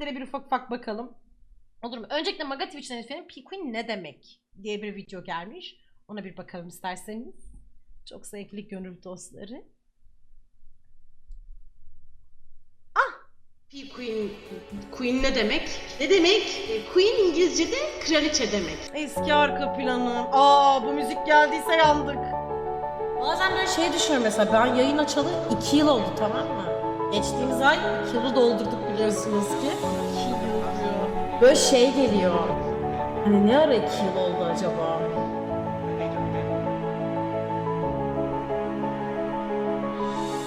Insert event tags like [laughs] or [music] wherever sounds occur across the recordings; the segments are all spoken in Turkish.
Bir ufak ufak bakalım. Olur mu? Öncelikle Maga Twitch'ten efendim Pqueen ne demek diye bir video gelmiş. Ona bir bakalım isterseniz. Çok sevgili gönül dostları. Queen, Queen ne demek? Ne demek? E, Queen İngilizce'de kraliçe demek. Eski arka planım. Aa bu müzik geldiyse yandık. Bazen böyle şey düşünüyorum mesela ben yayın açalı 2 yıl oldu tamam mı? Geçtiğimiz ay 2 yılı doldurduk biliyorsunuz ki. 2 yıl diyor. Böyle şey geliyor. Hani ne ara 2 yıl oldu acaba?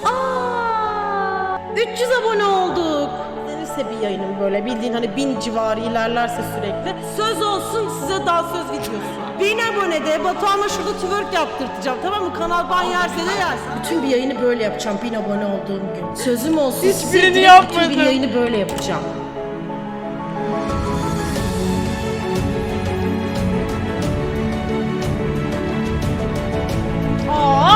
Aa! 300 abone olduk. Gelirse bir yayınım böyle bildiğin hani bin civarı ilerlerse sürekli. Söz olsun size daha söz videosu. Bin abonede Batuhan'la şurada twerk yaptırtacağım tamam mı? Kanal ban yerse de yersin. Bütün bir yayını böyle yapacağım bin abone olduğum gün. Sözüm olsun size Hiçbirini direkt Bütün yapmadım. bir yayını böyle yapacağım. Aa!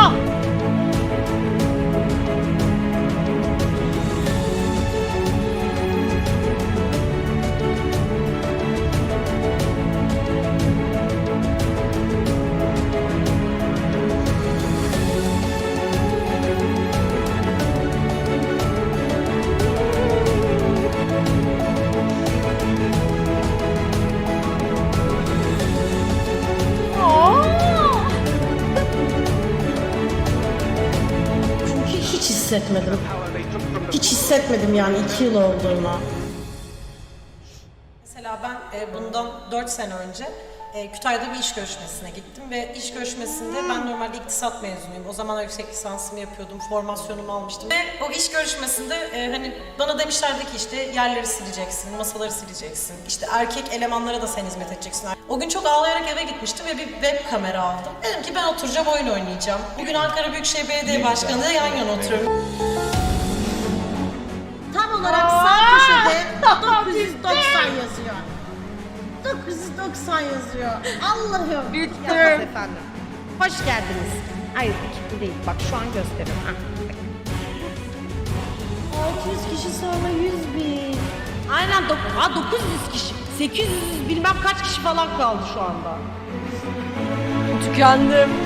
Hissetmedim. Hiç hissetmedim yani iki yıl olduğunu. Mesela ben e, bundan 4 sene önce e, Kütahya'da bir iş görüşmesine gittim ve iş görüşmesinde ben normalde iktisat mezunuyum. O zamanlar yüksek lisansımı yapıyordum, formasyonumu almıştım. Ve o iş görüşmesinde e, hani bana demişlerdi ki işte yerleri sileceksin, masaları sileceksin. İşte erkek elemanlara da sen hizmet edeceksin. O gün çok ağlayarak eve gitmiştim ve bir web kamera aldım. Dedim ki ben oturacağım oyun oynayacağım. Bugün Ankara Büyükşehir Belediye Başkanı ile yan yana oturuyorum. Tam olarak sağ köşede 990 yazıyor. 990 yazıyor. Allah'ım. Bittim. efendim. Hoş geldiniz. Hayır ekipli değil. Bak şu an gösteriyorum. Ha. 600 kişi sonra 100 bin. Aynen dok- Aa, 900 kişi. 800 bilmem kaç kişi falan kaldı şu anda. Tükendim. [laughs]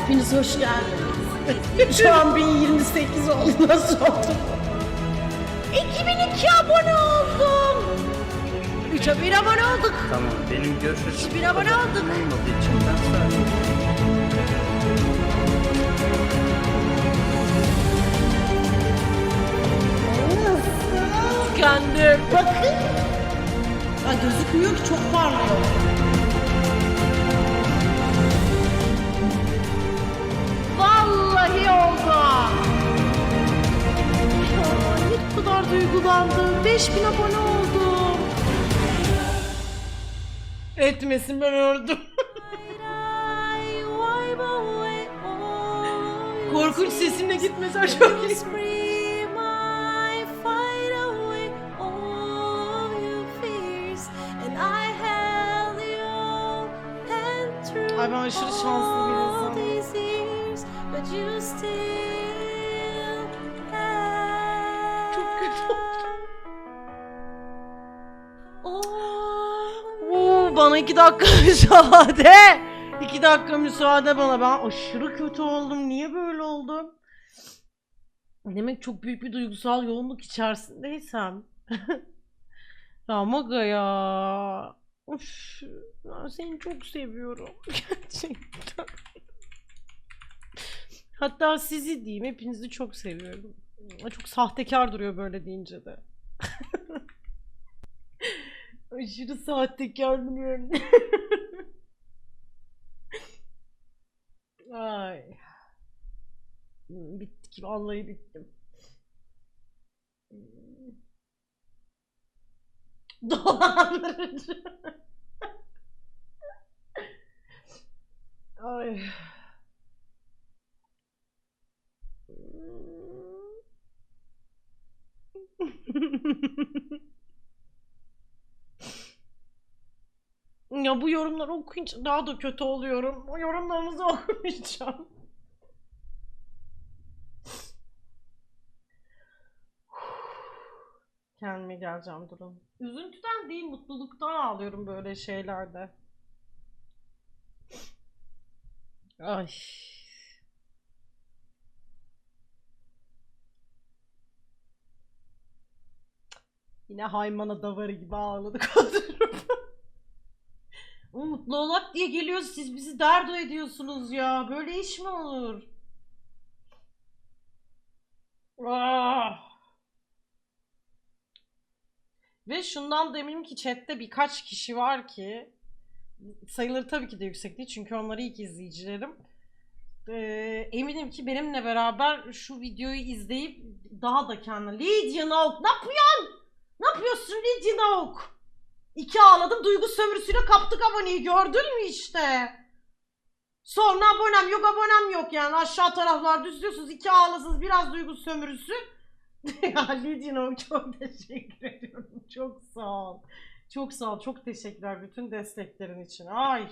Hepiniz hoş geldiniz. Şu an 1028 oldu. Nasıl oldu? 2002 abone oldum. 3'e 1 abone olduk. Tamam benim görüş açım Bir abone olduk. olmadığı için ben sadece Tükendim. Bakın. Ya gözükmüyor ki çok parlıyor. Duygulandım. 5000 abone oldum. Etmesin ben öldüm. [laughs] Korkunç sesimle gitmesen çok iyi. Ay ben aşırı şanslı bir insanım. Bana iki dakika [laughs] müsaade. İki dakika müsaade bana. Ben aşırı kötü oldum. Niye böyle oldum? Demek çok büyük bir duygusal yoğunluk içerisindeysem. [laughs] ya Maga ya. Of, ben seni çok seviyorum. [laughs] Gerçekten. Hatta sizi diyeyim. Hepinizi çok seviyorum. Çok sahtekar duruyor böyle deyince de. Aşırı sahtekar duruyorum. [laughs] Ay. Bittik. Vallahi bittim. [laughs] Dolandırıcı. [laughs] Ay. ya bu yorumları okuyunca daha da kötü oluyorum. O yorumlarımızı [laughs] okumayacağım. Kendime geleceğim durum. Üzüntüden değil mutluluktan ağlıyorum böyle şeylerde. Ay. Yine haymana davarı gibi ağladık [laughs] oturup. O Mutlu olak diye geliyoruz siz bizi derdo ediyorsunuz ya. Böyle iş mi olur? Ah. Ve şundan da eminim ki chatte birkaç kişi var ki sayıları tabii ki de yüksek değil çünkü onları ilk izleyicilerim. Ee, eminim ki benimle beraber şu videoyu izleyip daha da kendine Lydia Nauk ne yapıyorsun? Ne yapıyorsun Lydia Nauk? İki ağladım duygu sömürüsüyle kaptık aboneyi gördün mü işte? Sonra abonem yok abonem yok yani aşağı taraflarda üzülüyorsunuz iki ağlasınız biraz duygu sömürüsü. [laughs] ya Nauk çok teşekkür ediyorum çok sağ ol. Çok sağ ol çok teşekkürler bütün desteklerin için ay.